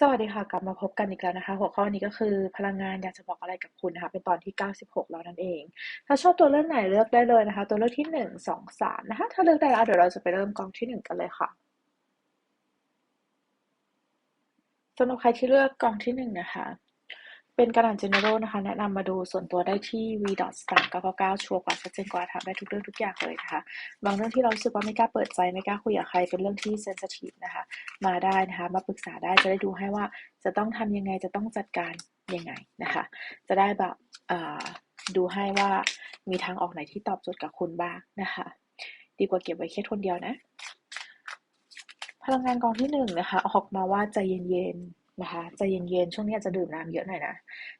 สวัสดีค่ะ กลับมาพบกันอีกแล้วนะคะ หัวข้อวันนี้ก็คือพลังงานอยากจะบอกอะไรกับคุณนะคะ เป็นตอนที่ 96 แล้วนั่นเอง ถ้าชอบตัวเลือกไหนเลือกได้เลยนะคะ ตัวเลือกที่ 1 2 3 นะคะ ถ้าเลือกได้แล้วเดี๋ยวเราจะไปเริ่มกองที่ 1 กันเลยค่ะสำหรับใครที่เลือกกองที่ 1 นะคะ เป็นกระดาน general นะคะ แนะนำมาดูส่วนตัวได้ที่ v s t a r 999ชัวร์กว่าชัดเจนกว่าทำได้ทุกเรื่องทุกอย่างเลยนะคะ บางเรื่องที่เราสึกว่าไม่กล้าเปิดใจไม่กล้าคุยกับใครเป็นเรื่องที่ sensitive นะคะ มาได้นะคะ มาปรึกษาได้จะได้ดูให้ว่าจะต้องทำยังไงจะต้องจัดการยังไงนะคะ จะได้แบบดูให้ว่ามีทางออกไหนที่ตอบโจทย์กับคุณบ้างนะคะ ดีกว่าเก็บไว้แค่คนเดียวนะ พลังงานกองที่หนึ่งนะคะ ออกมาว่าใจเย็นๆ นะคะใจเย็นๆช่วงนี้จะดื่มน้ำเยอะหน่อยนะ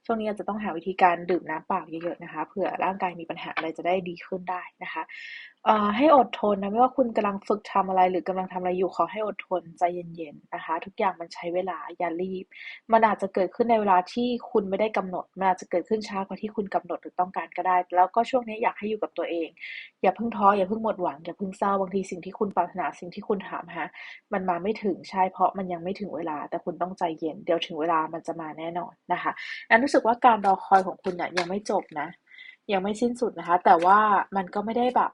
ช่วงนี้อาจจะต้องหาวิธีการดื่มน้ำเปล่าเยอะๆนะคะ เผื่อร่างกายมีปัญหาอะไรจะได้ดีขึ้นได้นะคะให้อดทนนะไม่ว่าคุณกำลังฝึกทำอะไรหรือกำลังทำอะไรอยู่ขอให้อดทนใจเย็นๆนะคะ ทุกอย่างมันใช้เวลาอย่ารีบ มันอาจจะเกิดขึ้นในเวลาที่คุณไม่ได้กำหนดมันอาจจะเกิดขึ้นช้ากว่าที่คุณกำหนดหรือต้องการก็ได้ แล้วก็ช่วงนี้อยากให้อยู่กับตัวเอง อย่าเพิ่งท้ออย่าเพิ่งหมดหวังอย่าเพิ่งเศร้าบางทีสิ่งที่คุณปรารถนาสิ่งที่คุณถามหามันมาไม่ถึงใช่เพราะมันยังไม่ถึงเวลา แต่คุณต้องใจเย็นเดี๋ยวถึงเวลามันจะมาแน่นอนนะคะอันรู้สึกว่าการรอคอยของคุณเนี่ยยังไม่จบนะ ยังไม่สิ้นสุดนะคะ แต่ว่ามันก็ไม่ได้แบบ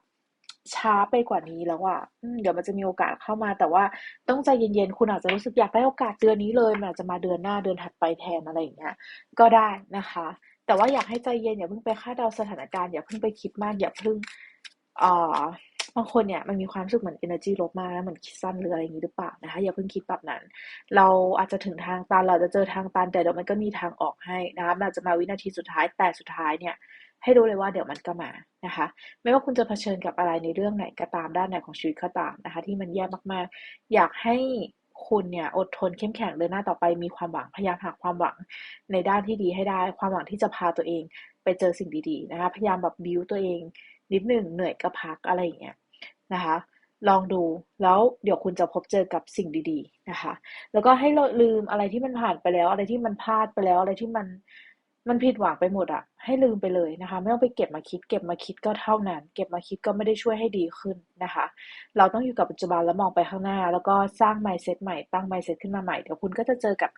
ช้าไปกว่านี้แล้วอะเดี๋ยวมันจะมีโอกาสเข้ามา แต่ว่าต้องใจเย็นๆ คุณอาจจะรู้สึกอยากได้โอกาสเดือนนี้เลย มันอาจจะมาเดือนหน้าเดือนถัดไปแทนอะไรอย่างเงี้ย ก็ได้นะคะ แต่ว่าอยากให้ใจเย็นอย่าเพิ่งไปคาดเดาสถานการณ์อย่าเพิ่งไปคิดมากอย่าเพิ่งอ่า บางคนเนี่ยมันมีความรู้สึกเหมือน energy ลบมากแล้วเหมือนคิดสั้นหรืออะไรอย่างนี้หรือเปล่านะคะอย่าเพิ่งคิดแบบนั้น เราอาจจะถึงทางตันเราจะเจอทางตันแต่เดี๋ยวมันก็มีทางออกให้นะคะมันอาจจะมาวินาทีสุดท้ายแต่สุดท้ายเนี่ยให้รู้เลยว่าเดี๋ยวมันก็มานะคะ ไม่ว่าคุณจะเผชิญกับอะไรในเรื่องไหนก็ตามด้านไหนของชีวิตก็ตามนะคะ ที่มันแย่มากๆ อยากให้คุณเนี่ยอดทนเข้มแข็งเดินหน้าต่อไปมีความหวังพยายามหาความหวังในด้านที่ดีให้ได้ ความหวังที่จะพาตัวเองไปเจอสิ่งดีๆนะคะ พยายามแบบบิวตัวเองนิดหนึ่งเหนื่อยก็พักอะไรอย่างเงี้ย นะคะ ลองดูแล้วเดี๋ยวคุณจะพบเจอกับสิ่งดี ๆ นะคะ แล้วก็ให้ลืมอะไรที่มันผ่านไปแล้ว อะไรที่มันพลาดไปแล้ว อะไรที่มันมันผิดหวังไปหมดอะให้ลืมไปเลยนะคะ ไม่ต้องไปเก็บมาคิด เก็บมาคิดก็เท่านั้น เก็บมาคิดก็ไม่ได้ช่วยให้ดีขึ้นนะคะ เราต้องอยู่กับปัจจุบันแล้วมองไปข้างหน้า แล้วก็สร้าง mindset ใหม่ ตั้ง mindset ขึ้นมาใหม่ เดี๋ยวคุณก็จะเจอกับ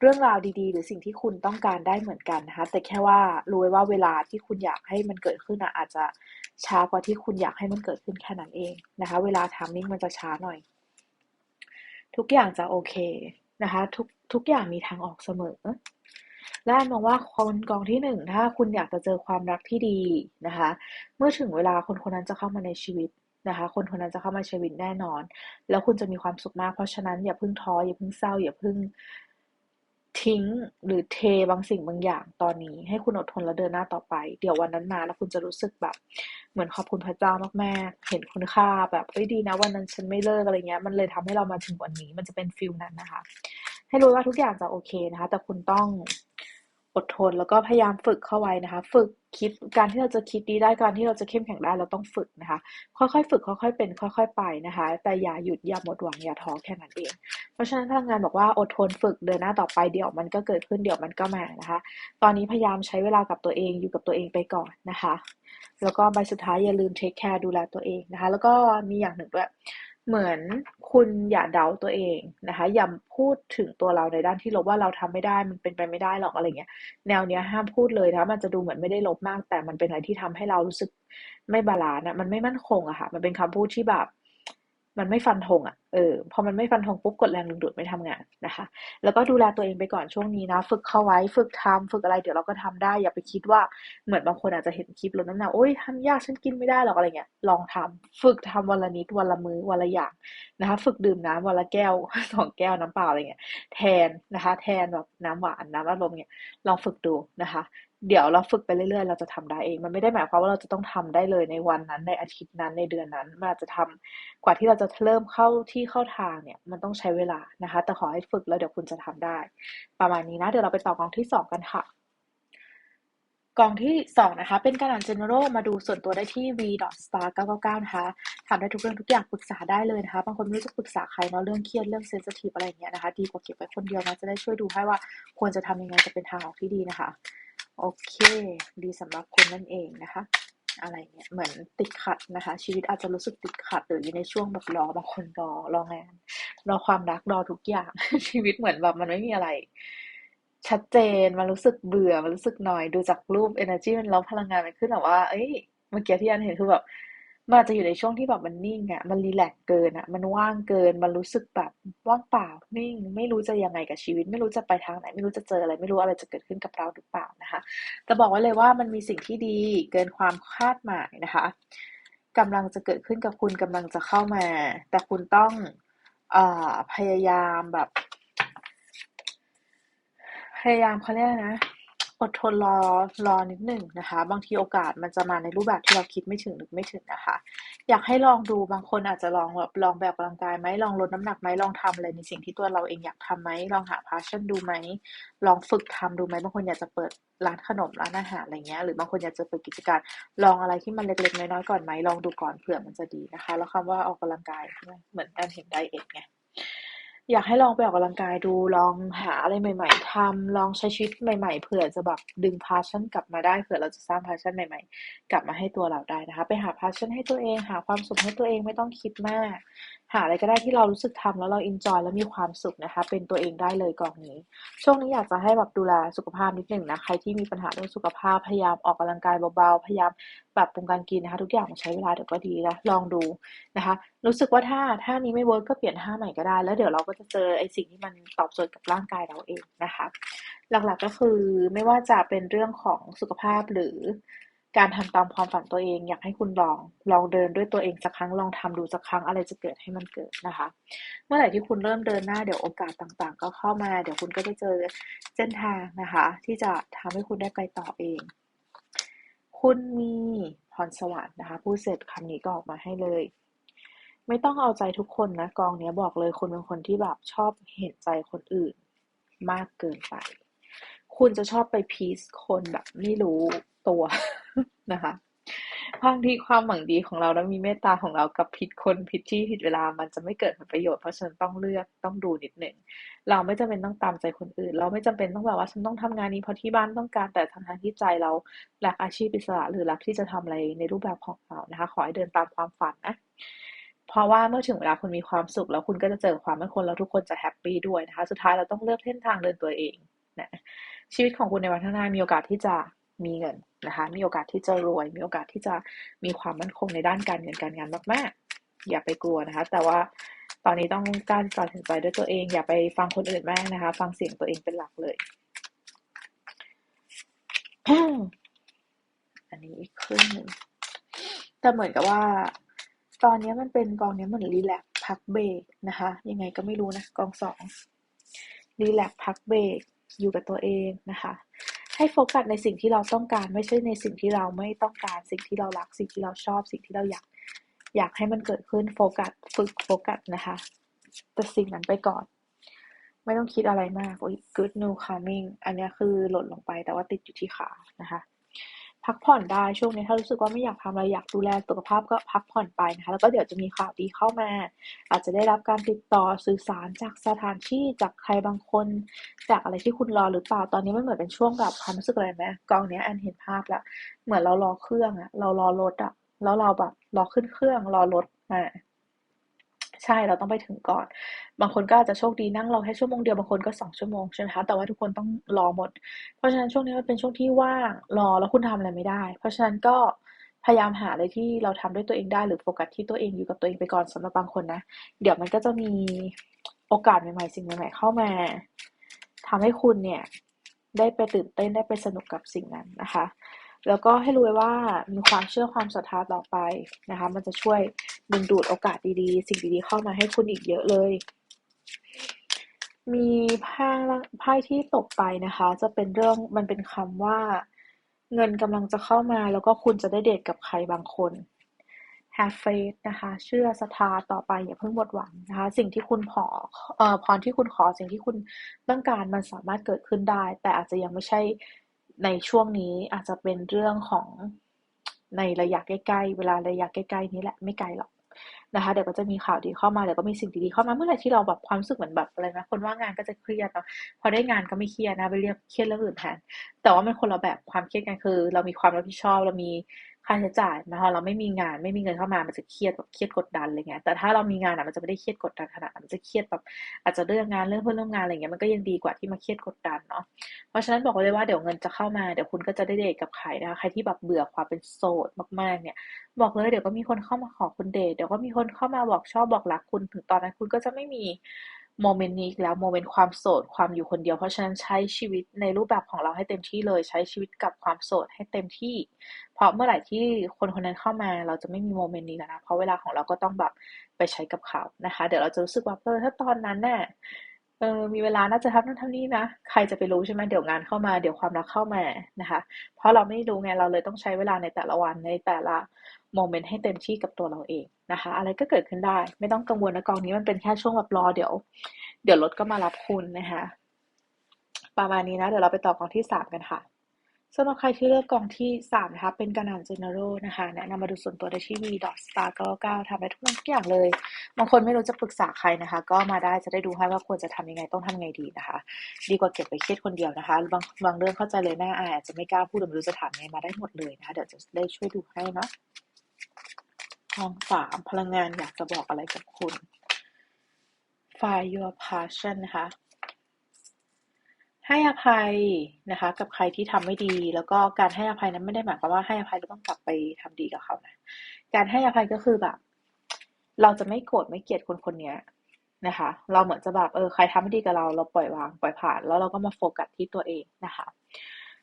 เรื่องราวดีๆ หรือสิ่งที่คุณต้องการได้เหมือนกันนะคะ แต่แค่ว่ารู้ไว้ว่าเวลาที่คุณอยากให้มันเกิดขึ้นอะอาจจะ ช้ากว่าที่คุณอยากให้มันเกิดขึ้นแค่นั้นเองนะคะ เวลาทามมิ่งมันจะช้าหน่อย ทุกอย่างจะโอเคนะคะ ทุกทุกอย่างมีทางออกเสมอ และมองว่าคนกองที่หนึ่งถ้าคุณอยากจะเจอความรักที่ดีนะคะ เมื่อถึงเวลาคนคนนั้นจะเข้ามาในชีวิตนะคะ คนคนนั้นจะเข้ามาชีวิตแน่นอน แล้วคุณจะมีความสุขมากเพราะฉะนั้นอย่าเพิ่งท้ออย่าเพิ่งเศร้าอย่าเพิ่ง ทิ้งหรือเทบางสิ่งบางอย่างตอนนี้ ให้คุณอดทนและเดินหน้าต่อไป เดี๋ยววันนั้นมาแล้วคุณจะรู้สึกแบบ เหมือนขอบคุณพระเจ้ามากๆ เห็นคุณค่าแบบเอ้ยดีนะวันนั้นฉันไม่เลิกอะไรเงี้ย มันเลยทำให้เรามาถึงวันนี้ มันจะเป็นฟิลนั้นนะคะ ให้รู้ว่าทุกอย่างจะโอเคนะคะ แต่คุณต้อง อดทน แล้วก็พยายามฝึกเข้าไว้นะคะ ฝึกคิดการที่เราจะคิดดีได้การที่เราจะเข้มแข็งได้เราต้องฝึกนะคะ ค่อยๆ ฝึกค่อยๆ เป็นค่อยๆ ไปนะคะ แต่อย่าหยุดอย่าหมดหวังอย่าท้อแค่นั้นเอง เพราะฉะนั้นพลังงานบอกว่าอดทนฝึกเดินหน้าต่อไปเดี๋ยวมันก็เกิดขึ้นเดี๋ยวมันก็มานะคะ ตอนนี้พยายามใช้เวลากับตัวเองอยู่กับตัวเองไปก่อนนะคะ แล้วก็ใบสุดท้ายอย่าลืมเทคแคร์ดูแลตัวเองนะคะ แล้วก็มีอย่างหนึ่งด้วย เหมือนคุณอย่าเดาตัวเองนะคะ อย่าพูดถึงตัวเราในด้านที่ลบว่าเราทำไม่ได้มันเป็นไปไม่ได้หรอกอะไรเงี้ย แนวเนี้ยห้ามพูดเลยนะมันจะดูเหมือนไม่ได้ลบมาก แต่มันเป็นอะไรที่ทำให้เรารู้สึกไม่บาลานะมันไม่มั่นคงอะค่ะ มันเป็นคำพูดที่แบบ มันไม่ฟันธงอะเออพอมันไม่ฟันธงปุ๊บกดแรงดึงดูดไม่ทำงานนะคะ แล้วก็ดูแลตัวเองไปก่อนช่วงนี้นะ ฝึกเข้าไว้ฝึกทำฝึกอะไรเดี๋ยวเราก็ทำได้ อย่าไปคิดว่าเหมือนบางคนอาจจะเห็นคลิปลดน้ำหนักโอ้ยทำยากฉันกินไม่ได้หรอกอะไรเงี้ยลองทำฝึกทำวันละนิดวันละมือ้อวันละอย่างนะคะ ฝึกดื่มน้ำวันละแก้วสองแก้วน้ำเปล่าอะไรเงี้ยแทนนะคะ แทนแบบน้ำหวานน้ำอัดลมเงี้ยลองฝึกดูนะคะ เดี๋ยวเราฝึกไปเรื่อยๆ เราจะทำได้เอง มันไม่ได้หมายความว่าเราจะต้องทำได้เลยในวันนั้น ในอาทิตย์นั้นในเดือนนั้น มันอาจจะทำกว่าที่เราจะเริ่มเข้าที่เข้าทางเนี่ย มันต้องใช้เวลานะคะ แต่ขอให้ฝึกแล้วเดี๋ยวคุณจะทำได้ ประมาณนี้นะ เดี๋ยวเราไปต่อกองที่สองกันค่ะ กองที่สองนะคะ เป็นการอ่าน general มาดูส่วนตัวได้ที่ v star 999 นะคะถามได้ทุกเรื่องทุกอย่างปรึกษาได้เลยนะคะ บางคนไม่รู้จะปรึกษาใครเนาะเรื่องเครียดเรื่อง sensitive อะไรอย่างเงี้ยนะคะ ดีกว่าเก็บไว้คนเดียวนะจะได้ช่วยดูให้ว่าควรจะทำยังไงจะเป็นทางออกที่ดีนะคะ โอเค ดีสำหรับคุณนั่นเองนะคะ อะไรเนี่ย เหมือนติดขัดนะคะ ชีวิตอาจจะรู้สึกติดขัดหรืออยู่ในช่วงแบบรอบางคนรอรองาน รอความรักรอทุกอย่าง ชีวิตเหมือนแบบมันไม่มีอะไร ชัดเจนมันรู้สึกเบื่อมันรู้สึกหน่อยดูจากรูป energy มันแล้วพลังงานมันขึ้นแบบว่า เอ้ยเมื่อกี้ที่อันเห็นคือแบบ มันอาจจะอยู่ในช่วงที่แบบมันนิ่งอะ มันรีแลกเกินอะ มันว่างเกิน มันรู้สึกแบบว่างเปล่า นิ่ง ไม่รู้จะยังไงกับชีวิต ไม่รู้จะไปทางไหน ไม่รู้จะเจออะไร ไม่รู้อะไรจะเกิดขึ้นกับเราหรือเปล่านะคะ แต่บอกไว้เลยว่ามันมีสิ่งที่ดีเกินความคาดหมายนะคะกำลังจะเกิดขึ้นกับคุณกำลังจะเข้ามา แต่คุณต้องอพยายามแบบ พยายามเขาเรียกนะ อดทนรอรอนิดหนึ่งนะคะ บางทีโอกาสมันจะมาในรูปแบบที่เราคิดไม่ถึงหรือไม่ถึงนะคะ อยากให้ลองดูบางคนอาจจะลองแบบลองแบบกำลังกายไหมลองลดน้ำหนักไหมลองทำอะไรในสิ่งที่ตัวเราเองอยากทำไหมลองหาพาชั่นดูไหมลองฝึกทำดูไหมบางคนอยากจะเปิดร้านขนมร้านอาหารอะไรเงี้ยหรือบางคนอยากจะเปิดกิจการลองอะไรที่มันเล็กๆน้อยๆก่อนไหมลองดูก่อนเผื่อมันจะดีนะคะ แล้วคำว่าออกกำลังกายเหมือนการเห็นไดเอทไง อยากให้ลองไปออกกำลังกายดู ลองหาอะไรใหม่ ๆทำ ลองใช้ชีวิตใหม่ ๆ เผื่อจะแบบดึงพาชั่นกลับมาได้ เผื่อเราจะสร้างพาชั่นใหม่ ๆ กลับมาให้ตัวเราได้นะคะ ไปหาพาชั่นให้ตัวเอง หาความสุขให้ตัวเอง ไม่ต้องคิดมาก หาอะไรก็ได้ที่เรารู้สึกทำแล้วเราอินจอยแล้วมีความสุขนะคะ เป็นตัวเองได้เลยกองนี้ ช่วงนี้อยากจะให้แบบดูแลสุขภาพนิดหนึ่งนะ ใครที่มีปัญหาเรื่องสุขภาพพยายามออกกำลังกายเบาๆ พยายามปรับปรุงการกินนะคะ ทุกอย่างมันใช้เวลาเดี๋ยวก็ดีนะ ลองดูนะคะ รู้สึกว่าถ้าถ้านี้ไม่เวิร์กก็เปลี่ยนท่าใหม่ก็ได้ แล้วเดี๋ยวเราก็จะเจอไอ้สิ่งที่มันตอบโจทย์กับร่างกายเราเองนะคะ หลักๆก็คือไม่ว่าจะเป็นเรื่องของสุขภาพหรือ การทำตามความฝันตัวเอง อยากให้คุณลอง ลองเดินด้วยตัวเองสักครั้ง ลองทำดูสักครั้ง อะไรจะเกิดให้มันเกิดนะคะ เมื่อไหร่ที่คุณเริ่มเดินหน้า เดี๋ยวโอกาสต่างๆ ก็เข้ามา เดี๋ยวคุณก็จะเจอเส้นทางนะคะ ที่จะทำให้คุณได้ไปต่อเอง คุณมีพรสวรรค์นะคะพูดเสร็จคำนี้ก็ออกมาให้เลย ไม่ต้องเอาใจทุกคนนะ กองเนี้ยบอกเลย คุณเป็นคนที่แบบชอบเห็นใจคนอื่นมากเกินไป คุณจะชอบไปพีซคนแบบไม่รู้ ตัวนะคะบางทีความหวังดีของเราแล้วมีเมตตาของเรากับผิดคนผิดที่ผิดเวลามันจะไม่เกิดผลประโยชน์เพราะฉะนั้นต้องเลือกต้องดูนิดหนึ่งเราไม่จำเป็นต้องตามใจคนอื่น เราไม่จำเป็นต้องแบบว่าฉันต้องทำงานนี้เพราะที่บ้านต้องการแต่ทางทางที่ใจเราหลักอาชีพอิสระหรือหลักที่จะทำอะไรในรูปแบบของเรานะคะ ขอให้เดินตามความฝันนะเพราะว่าเมื่อถึงเวลาคุณมีความสุขแล้วคุณก็จะเจอความมั่นคงแล้วทุกคนจะแฮปปี้ด้วยนะคะ สุดท้ายเราต้องเลือกเส้นทางเดินตัวเองนะชีวิตของคุณในวันข้างหน้ามีโอกาสที่จะ มีเงินนะคะ มีโอกาสที่จะรวย มีโอกาสที่จะมีความมั่นคงในด้านการเงินการงานมากๆ อย่าไปกลัวนะคะ แต่ว่าตอนนี้ต้องกล้าตัดสินใจด้วยตัวเอง อย่าไปฟังคนอื่นมากนะคะ ฟังเสียงตัวเองเป็นหลักเลย อันนี้อีกครึ่งหนึ่งแต่เหมือนกับว่า ตอนนี้มันเป็นกองนี้เหมือนรีแลกพักเบรกนะคะ ยังไงก็ไม่รู้นะ กองสองรีแลกพักเบรกอยู่กับตัวเองนะคะ ให้โฟกัสในสิ่งที่เราต้องการ ไม่ใช่ในสิ่งที่เราไม่ต้องการสิ่งที่เรารัก สิ่งที่เราชอบ สิ่งที่เราอยาก อยากให้มันเกิดขึ้นโฟกัสฝึกโฟกัสนะคะแต่สิ่งนั้นไปก่อน ไม่ต้องคิดอะไรมากโอ้ย good new coming อันนี้คือหล่นลงไปแต่ว่าติดอยู่ที่ขานะคะ พักผ่อนได้ช่วงนี้ถ้ารู้สึกว่าไม่อยากทำอะไรอยากดูแลสุขภาพก็พักผ่อนไปนะคะแล้วก็เดี๋ยวจะมีข่าวดีเข้ามา อาจจะได้รับการติดต่อสื่อสารจากสถานที่จากใครบางคน จากอะไรที่คุณรอหรือเปล่าตอนนี้มันเหมือนเป็นช่วงแบบความรู้สึกอะไรไหมกองนี้แอนเห็นภาพแล้วเหมือนเรารอเครื่องอะเรารอรถอะแล้วเราแบบรอขึ้นเครื่องรอรถอ่า ใช่เราต้องไปถึงก่อน บางคนก็อาจจะโชคดีนั่งรอแค่ชั่วโมงเดียวบางคนก็สองชั่วโมงใช่ไหมคะแต่ว่าทุกคนต้องรอหมด เพราะฉะนั้นช่วงนี้มันเป็นช่วงที่ว่างรอแล้วคุณทำอะไรไม่ได้ เพราะฉะนั้นก็พยายามหาอะไรที่เราทำด้วยตัวเองได้หรือโฟกัสที่ตัวเองอยู่กับตัวเองไปก่อนสำหรับบางคนนะ เดี๋ยวมันก็จะมีโอกาสใหม่ๆสิ่งใหม่ๆเข้ามาทำให้คุณเนี่ยได้ไปตื่นเต้นได้ไปสนุกกับสิ่งนั้นนะคะ แล้วก็ให้รู้ไว้ว่ามีความเชื่อความศรัทธาต่อไปนะคะ มันจะช่วยดึงดูดโอกาสดีๆ สิ่งดีๆเข้ามาให้คุณอีกเยอะเลย มีไพ่ไพ่ที่ตกไปนะคะ จะเป็นเรื่องมันเป็นคำว่า เงินกำลังจะเข้ามา แล้วก็คุณจะได้เดทกับใครบางคน have faith นะคะ เชื่อศรัทธาต่อไปอย่าเพิ่งหมดหวังนะคะ สิ่งที่คุณขอเอ่อพรที่คุณขอสิ่งที่คุณต้องการมันสามารถเกิดขึ้นได้ แต่อาจจะยังไม่ใช่ ในช่วงนี้อาจจะเป็นเรื่องของในระยะใกล้ ๆ เวลาระยะใกล้ๆนี้แหละไม่ไกลหรอกนะคะเดี๋ยวก็จะมีข่าวดีเข้ามาเดี๋ยวก็มีสิ่งดีๆเข้ามาเมื่อไหร่ที่เราแบบความรู้สึกเหมือนแบบอะไรนะคนว่างงานก็จะเครียดเนาะพอได้งานก็ไม่เครียดนะไปเรียกเครียดเรื่องอื่นแทนแต่ว่ามันคนละแบบความเครียดกันคือ เรามีความรับผิดชอบเรามี ค่าใช้จ่ายนะคะเราไม่มีงานไม่มีเงินเข้ามามันจะเครียดแบบเครียดกดดันอะไรเงี้ยแต่ถ้าเรามีงานอะมันจะไม่ได้เครียดกดดันขนาดมันจะเครียดแบบอาจจะเรื่องงานเรื่องเพื่อนร่วมงานอะไรเงี้ยมันก็ยังดีกว่าที่มาเครียดกดดันเนาะเพราะฉะนั้นบอกเลยว่าเดี๋ยวเงินจะเข้ามาเดี๋ยวคุณก็จะได้เดทกับใครนะคะใครที่แบบเบื่อความเป็นโสดมากๆเนี่ย บอกเลยเดี๋ยวก็มีคนเข้ามาขอคุณเดทเดี๋ยวก็มีคนเข้ามาบอกชอบบอกรักคุณถึงตอนนั้นคุณก็จะไม่มี โมเมนต์นี้แล้วโมเมนต์ความโสดความอยู่คนเดียว เพราะฉะนั้นใช้ชีวิตในรูปแบบของเราให้เต็มที่เลย ใช้ชีวิตกับความโสดให้เต็มที่ เพราะเมื่อไหร่ที่คนคนนั้นเข้ามา เราจะไม่มีโมเมนต์นี้แล้วนะเพราะเวลาของเราก็ต้องแบบไปใช้กับเขานะคะ เดี๋ยวเราจะรู้สึกว่าเออถ้าตอนนั้นน่ะเออมีเวลาน่าจะทำนั่นทำนี่นะ ใครจะไปรู้ใช่ไหมเดี๋ยวงานเข้ามา เดี๋ยวความรักเข้ามานะคะ เพราะเราไม่รู้ไงเราเลยต้องใช้เวลาในแต่ละวันในแต่ละ โมเมนต์ให้เต็มที่กับตัวเราเองนะคะ อะไรก็เกิดขึ้นได้ ไม่ต้องกังวลนะกองนี้มันเป็นแค่ช่วงแบบรอเดี๋ยว เดี๋ยวรถก็มารับคุณนะคะประมาณนี้นะ เดี๋ยวเราไปต่อกองที่สามกันค่ะสำหรับใครที่เลือกกองที่สามนะคะ เป็นการอ่าน general นะคะ แนะนำมาดูส่วนตัวได้ที่ v star 99ทำได้ทุกอย่างเลย บางคนไม่รู้จะปรึกษาใครนะคะ ก็มาได้จะได้ดูให้ว่าควรจะทำยังไงต้องทำยังไงดีนะคะ ดีกว่าเก็บไปเครียดคนเดียวนะคะ บางบางเรื่องเข้าใจเลยหน้าอายอาจจะไม่กล้าพูดหรือไม่รู้จะถามยังไงมาได้หมดเลยนะคะ เดี๋ยวจะได้ช่วยดูให้เนาะ กองสามพลังงานอยากจะบอกอะไรกับคุณ Find your passion นะคะ ให้อภัยนะคะ กับใครที่ทำไม่ดี แล้วก็การให้อภัยนั้นไม่ได้หมายความว่าให้อภัยแล้วต้องกลับไปทำดีกับเขานะการให้อภัยก็คือแบบ เราจะไม่โกรธไม่เกลียดคนคนนี้นะคะ เราเหมือนจะแบบเออใครทำไม่ดีกับเรา เราปล่อยวางปล่อยผ่าน แล้วเราก็มาโฟกัสที่ตัวเองนะคะ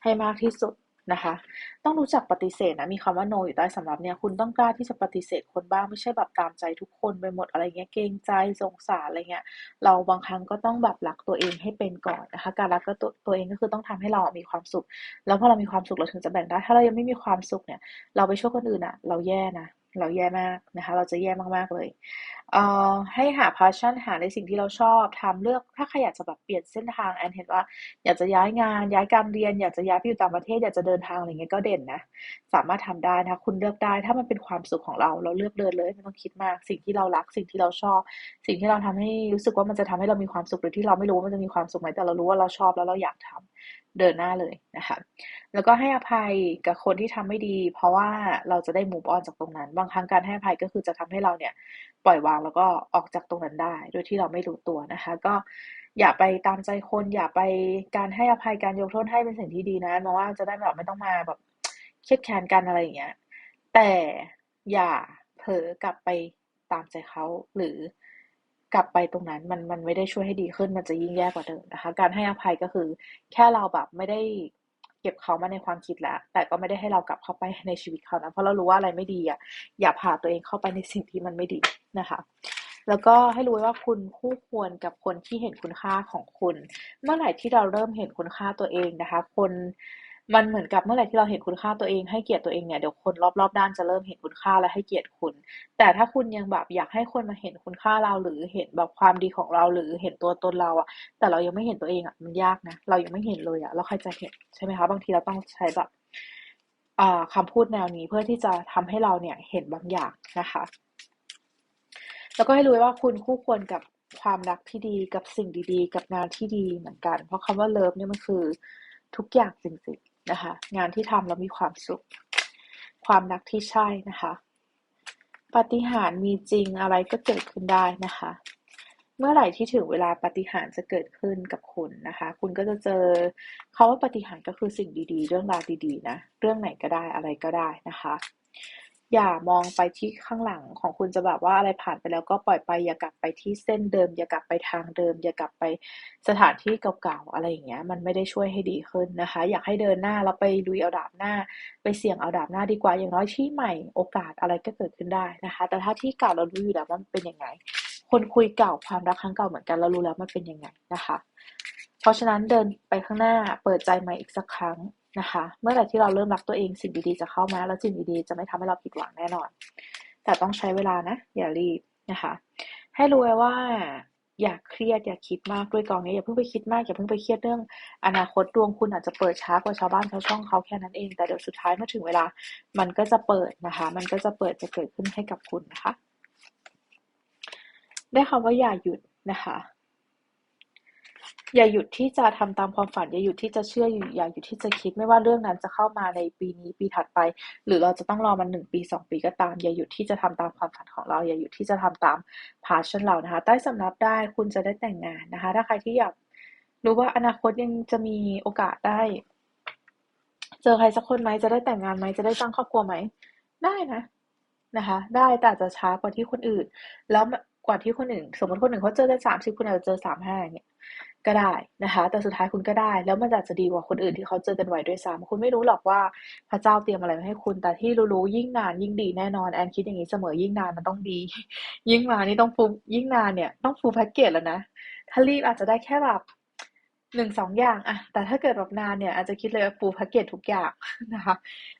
ให้มากที่สุด นะคะ ต้องรู้จักปฏิเสธนะมีคำว่า no อยู่ใต้สำรับเนี่ยคุณต้องกล้าที่จะปฏิเสธคนบ้างไม่ใช่แบบตามใจทุกคนไปหมดอะไรเงี้ยเกรงใจสงสารอะไรเงี้ยเราบางครั้งก็ต้องแบบรักตัวเองให้เป็นก่อนนะคะ การรักตัวตัวเองก็คือต้องทำให้เรามีความสุข แล้วพอเรามีความสุขเราถึงจะแบ่งได้ ถ้าเรายังไม่มีความสุขเนี่ย เราไปช่วยคนอื่นอะเราแย่นะเราแย่มากนะคะ เราจะแย่มากๆเลยเอ่อให้หา passion หาในสิ่งที่เราชอบทำเลือกถ้าใครอยากจะแบบเปลี่ยนเส้นทางแอนเห็นว่า อยากจะย้ายงานย้ายการเรียน อยากจะย้ายไปอยู่ต่างประเทศอยากจะเดินทางอะไรเงี้ยก็เด่นนะ สามารถทำได้นะคุณเลือกได้ ถ้ามันเป็นความสุขของเรา เราเลือกเดินเลยไม่ต้องคิดมาก สิ่งที่เรารักสิ่งที่เราชอบ สิ่งที่เราทำให้รู้สึกว่ามันจะทำให้เรามีความสุขหรือที่เราไม่รู้ว่ามันจะมีความสุขไหมแต่เรารู้ว่าเราชอบแล้วเราอยากทำเดินหน้าเลยนะคะแล้วก็ให้อภัยกับคนที่ทำไม่ดี เพราะว่าเราจะได้ move on จากตรงนั้น บางครั้งการให้อภัยก็คือจะทำให้เราเนี่ยปล่อยวางแล้วก็ออกจากตรงนั้นได้ โดยที่เราไม่รู้ตัวนะคะ ก็อย่าไปตามใจคนอย่าไปการให้อภัยการยกโทษให้เป็นสิ่งที่ดีนะมองว่าจะได้แบบไม่ต้องมาแบบเครียดแค้นกันอะไรอย่างเงี้ยแต่อย่าเผลอกลับไปตามใจเขาหรือกลับไปตรงนั้นมันมันไม่ได้ช่วยให้ดีขึ้นมันจะยิ่งแย่กว่าเดิมนะคะ การให้อภัยก็คือ แค่เราแบบไม่ได้ เก็บเขามาในความคิดแล้ว แต่ก็ไม่ได้ให้เรากลับเข้าไปในชีวิตเขานะ เพราะเรารู้ว่าอะไรไม่ดีอะ อย่าพาตัวเองเข้าไปในสิ่งที่มันไม่ดีนะคะ แล้วก็ให้รู้ว่าคุณคู่ควรกับคนที่เห็นคุณค่าของคุณ เมื่อไหร่ที่เราเริ่มเห็นคุณค่าตัวเองนะคะ คน มันเหมือนกับเมื่อไหร่ที่เราเห็นคุณค่าตัวเองให้เกียรติตัวเองเนี่ยเดี๋ยวคนรอบๆด้านจะเริ่มเห็นคุณค่าและให้เกียรติคุณ แต่ถ้าคุณยังแบบอยากให้คนมาเห็นคุณค่าเราหรือเห็นแบบความดีของเราหรือเห็นตัวตนเราอะแต่เรายังไม่เห็นตัวเองอะมันยากนะเรายังไม่เห็นเลยอะแล้วใครจะเห็นใช่ไหมคะบางทีเราต้องใช้แบบคำพูดแนวนี้เพื่อที่จะทำให้เราเนี่ยเห็นบางอย่างนะคะ แล้วก็ให้รู้ว่าคุณคู่ควรกับความรักที่ดีกับสิ่งดีๆ กับงานที่ดีเหมือนกัน เพราะคำว่าเลิฟเนี่ยมันคือทุกอย่างจริงๆ นะคะงานที่ทำแล้วมีความสุข ความรักที่ใช่นะคะปฏิหารมีจริงอะไรก็เกิดขึ้นได้นะคะ เมื่อไหร่ที่ถึงเวลาปฏิหารจะเกิดขึ้นกับคุณนะคะ คุณก็จะเจอคาว่าปฏิหารก็คือสิ่งดีๆ เรื่องราวดีๆนะ เรื่องไหนก็ได้อะไรก็ได้นะคะ อย่ามองไปที่ข้างหลังของคุณจะแบบว่าอะไรผ่านไปแล้วก็ปล่อยไป อย่ากลับไปที่เส้นเดิม อย่ากลับไปทางเดิม อย่ากลับไปสถานที่เก่าๆอะไรอย่างเงี้ย มันไม่ได้ช่วยให้ดีขึ้นนะคะ อยากให้เดินหน้าแล้วไปลุยเอาดาบหน้า ไปเสี่ยงเอาดาบหน้าดีกว่าอย่างน้อยที่ใหม่โอกาสอะไรก็เกิดขึ้นได้นะคะ แต่ถ้าที่เก่าเรารู้อยู่แล้วว่ามันเป็นยังไงคนคุยเก่าความรักครั้งเก่าเหมือนกันเรารู้แล้วมันเป็นยังไงนะคะ เพราะฉะนั้นเดินไปข้างหน้าเปิดใจใหม่อีกสักครั้ง นะคะ เมื่อไหร่ที่เราเริ่มรักตัวเองสิ่งดีๆจะเข้ามา แล้วสิ่งดีๆจะไม่ทำให้เราผิดหวังแน่นอน แต่ต้องใช้เวลานะ อย่ารีบนะคะ ให้รู้ไว้ว่าอย่าเครียดอย่าคิดมากด้วยกองนี้อย่าเพิ่งไปคิดมากอย่าเพิ่งไปเครียดเรื่อง อนาคตดวงคุณอาจจะเปิดช้ากว่าชาวบ้านชาวช่องเขาแค่นั้นเอง แต่เดี๋ยวสุดท้ายเมื่อถึงเวลา มันก็จะเปิดนะคะ มันก็จะเปิดจะเกิดขึ้นให้กับคุณนะคะ ได้คำว่าอย่าหยุดนะคะ อย่าหยุดที่จะทำตามความฝัน อย่าหยุดที่จะเชื่อ อย่าหยุดที่จะคิด ไม่ว่าเรื่องนั้นจะเข้ามาในปีนี้ ปีถัดไป หรือเราจะต้องรอมันหนึ่งปีสองปีก็ตาม อย่าหยุดที่จะทำตามความฝันของเรา อย่าหยุดที่จะทำตามพาชั่นเรานะคะ ใต้สำรับได้คุณจะได้แต่งงานนะคะ ถ้าใครที่อยากรู้ว่าอนาคตยังจะมีโอกาสได้ เจอใครสักคนไหม จะได้แต่งงานไหม จะได้สร้างครอบครัวไหม ได้นะ นะคะ ได้แต่อาจจะช้ากว่าที่คนอื่น แล้วกว่าที่คนอื่น สมมติคนอื่นเขาเจอกันสามสิบคุณอาจจะเจอสามห้าอย่างเนี่ย ก็ได้นะคะ แต่สุดท้ายคุณก็ได้ แล้วมันอาจจะดีกว่าคนอื่นที่เขาเจอกันไวด้วยซ้ำคุณไม่รู้หรอกว่าพระเจ้าเตรียมอะไรมาให้คุณ แต่ที่รู้ๆยิ่งนานยิ่งดีแน่นอนแอนคิดอย่างนี้เสมอยิ่งนานมันต้องดี ยิ่งมานี่ต้องฟูยิ่งนานเนี่ยต้องฟูแพ็กเกจแล้วนะถ้ารีบอาจจะได้แค่แบบหนึ่งสองอย่างอะแต่ถ้าเกิดแบบนานเนี่ยอาจจะคิดเลยว่าฟูแพ็กเกจทุกอย่างนะคะ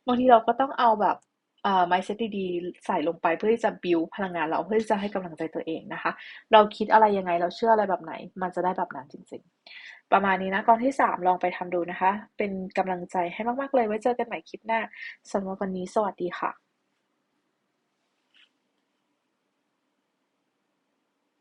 บางทีเราก็ต้องเอาแบบ เอ่อ mindset ดีๆ ใส่ลงไปเพื่อที่จะบิวพลังงานเราเพื่อที่จะให้กำลังใจตัวเองนะคะ เราคิดอะไรยังไงเราเชื่ออะไรแบบไหน มันจะได้แบบนั้นจริง ๆ ประมาณนี้นะกองที่สามลองไปทำดูนะคะ เป็นกำลังใจให้มากๆเลยไว้เจอกันใหม่คลิปหน้าสำหรับวันนี้สวัสดีค่ะ